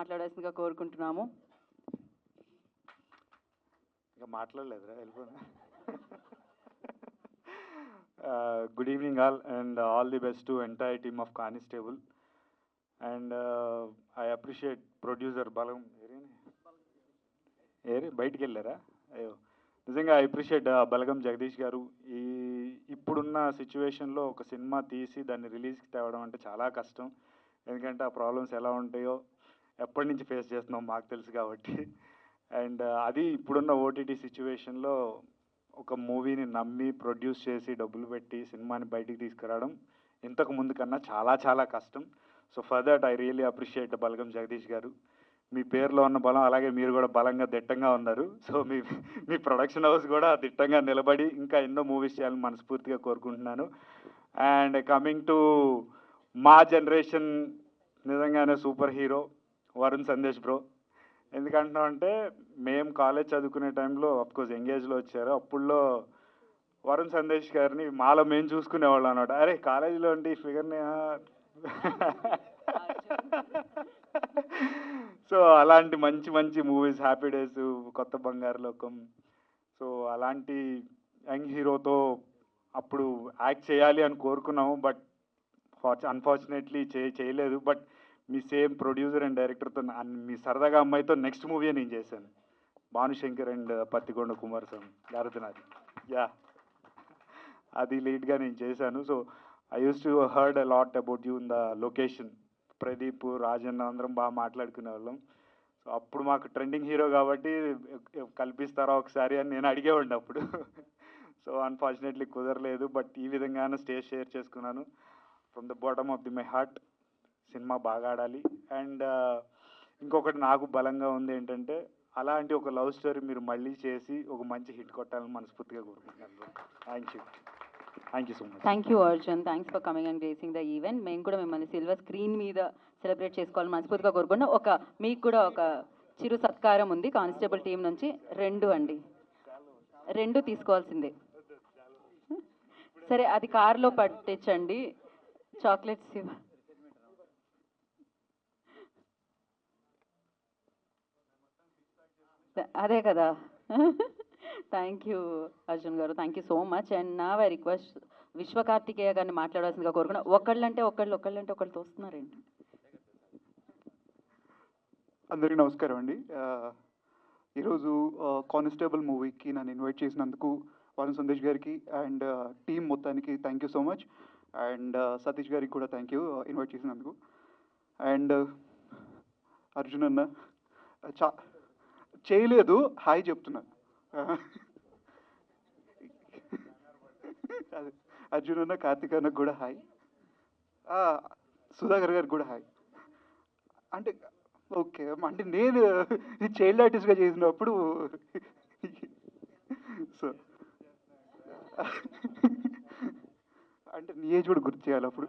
మాట్లాడాల్సిందిగా కోరుకుంటున్నాము. ఇంకా మాట్లాడలేదురా వెళ్ళిపోయినా good evening all and all the best to entire team of constable and I appreciate producer బలం ఏరేని? ఏరి బయటికి వెళ్ళారా? అయ్యో. నిజంగా ఐ అప్రిషియేట్ బలగం జగదీష్ గారు. ఈ ఇప్పుడున్న సిచ్యువేషన్లో ఒక సినిమా తీసి దాన్ని రిలీజ్కి తేవడం అంటే చాలా కష్టం. ఎందుకంటే ఆ ప్రాబ్లమ్స్ ఎలా ఉంటాయో ఎప్పటి నుంచి ఫేస్ చేస్తున్నాం మాకు తెలుసు కాబట్టి. అండ్ అది ఇప్పుడున్న ఓటీటీ సిచ్యువేషన్లో ఒక మూవీని నమ్మి ప్రొడ్యూస్ చేసి డబ్బులు పెట్టి సినిమాని బయటికి తీసుకురావడం ఇంతకు ముందు కన్నా చాలా చాలా కష్టం. So for that I really appreciate Balagam Jagadish గారు. మీ పేరులో ఉన్న బలం అలాగే మీరు కూడా బలంగా దిట్టంగా ఉన్నారు. సో మీ మీ ప్రొడక్షన్ హౌస్ కూడా దిట్టంగా నిలబడి ఇంకా ఎన్నో మూవీస్ చేయాలని మనస్ఫూర్తిగా కోరుకుంటున్నాను. అండ్ కమింగ్ టు మా జనరేషన్ నిజంగానే super hero. Varun Sandesh bro. ఎందుకంటున్నాం అంటే మేము కాలేజ్ చదువుకునే టైంలో అఫ్కోర్స్ ఎంగేజ్లో వచ్చారు. అప్పుడులో వరుణ్ సందేశ్ గారిని మాలో మేము చూసుకునేవాళ్ళం అనమాట అరే కాలేజీలో ఉండి ఈ ఫిగర్ని సో అలాంటి మంచి మంచి మూవీస్ హ్యాపీ డేస్ కొత్త బంగారు లోకం. సో అలాంటి యంగ్ హీరోతో అప్పుడు యాక్ట్ చేయాలి అని కోరుకున్నాము. బట్ అన్ఫార్చునేట్లీ చే చేయలేదు. బట్ మీ సేమ్ ప్రొడ్యూసర్ అండ్ డైరెక్టర్తో మీ సరదాగా అమ్మాయితో నెక్స్ట్ మూవీ నేను చేశాను. భానుశంకర్ అండ్ పత్తికొండ కుమార్ స్వామి గారథనాథ్ యా. అది లీడ్గా నేను చేశాను. So I use to heard a lot about you in the location Pradeep Rajanna అందరం బాగా మాట్లాడుకునే వాళ్ళం. సో అప్పుడు మాకు ట్రెండింగ్ హీరో కాబట్టి కల్పిస్తారా ఒకసారి అని నేను అడిగేవాడిని అప్పుడు. సో అన్ఫార్చునేట్లీ కుదరలేదు బట్ ఈ విధంగానే స్టేజ్ షేర్ చేసుకున్నాను. From the bottom of the my heart cinema బాగా ఆడాలి. అండ్ ఇంకొకటి నాకు బలంగా ఉంది ఏంటంటే అలాంటి ఒక లవ్ స్టోరీ మీరు మళ్ళీ చేసి ఒక మంచి హిట్ కొట్టాలని మనస్ఫూర్తిగా కోరుకుంటున్నాను. Thank you thank you so much thank you Arjun thanks for coming and gracing the event మేము కూడా మిమ్మల్ని సిల్వర్ స్క్రీన్ మీద సెలబ్రేట్ చేసుకోవాలని మనస్ఫూర్తిగా కోరుకుంటున్నాం. ఒక మీకు కూడా ఒక చిరు సత్కారం ఉంది. కానిస్టేబుల్ టీం నుంచి రెండు అండి. రెండు తీసుకోవాల్సిందే. సరే అది కారులో పట్టించండి. చాక్లెట్స్ ఇవ్వ అదే కదా. థ్యాంక్ యూ అర్జున్ గారు. Thank you so much and నా వై రిక్వెస్ట్ విశ్వకార్తికేయ గారిని మాట్లాడాల్సిందిగా కోరుకున్నా ఒకళ్ళంటే ఒకళ్ళు ఒకళ్ళంటే ఒకళ్ళు తోస్తున్నారండి అందరికీ నమస్కారం అండి. ఈరోజు కానిస్టేబుల్ మూవీకి నన్ను ఇన్వైట్ చేసినందుకు వరుణ్ సందేశ్ గారికి అండ్ టీం మొత్తానికి thank you so much and Satish గారికి కూడా థ్యాంక్ యూ ఇన్వైట్ చేసినందుకు. అండ్ అర్జున్ అన్న చా చేయలేదు. హాయ్ చెప్తున్నా. అర్జున్ అన్న కార్తిక్ అన్నకు కూడా హాయ్. సుధాకర్ గారికి కూడా హాయ్. అంటే ఓకే అంటే నేను చైల్డ్ ఆర్టిస్ట్గా చేసినప్పుడు సో అంటే నీ ఏజ్ కూడా గుర్తు చేయాలి అప్పుడు.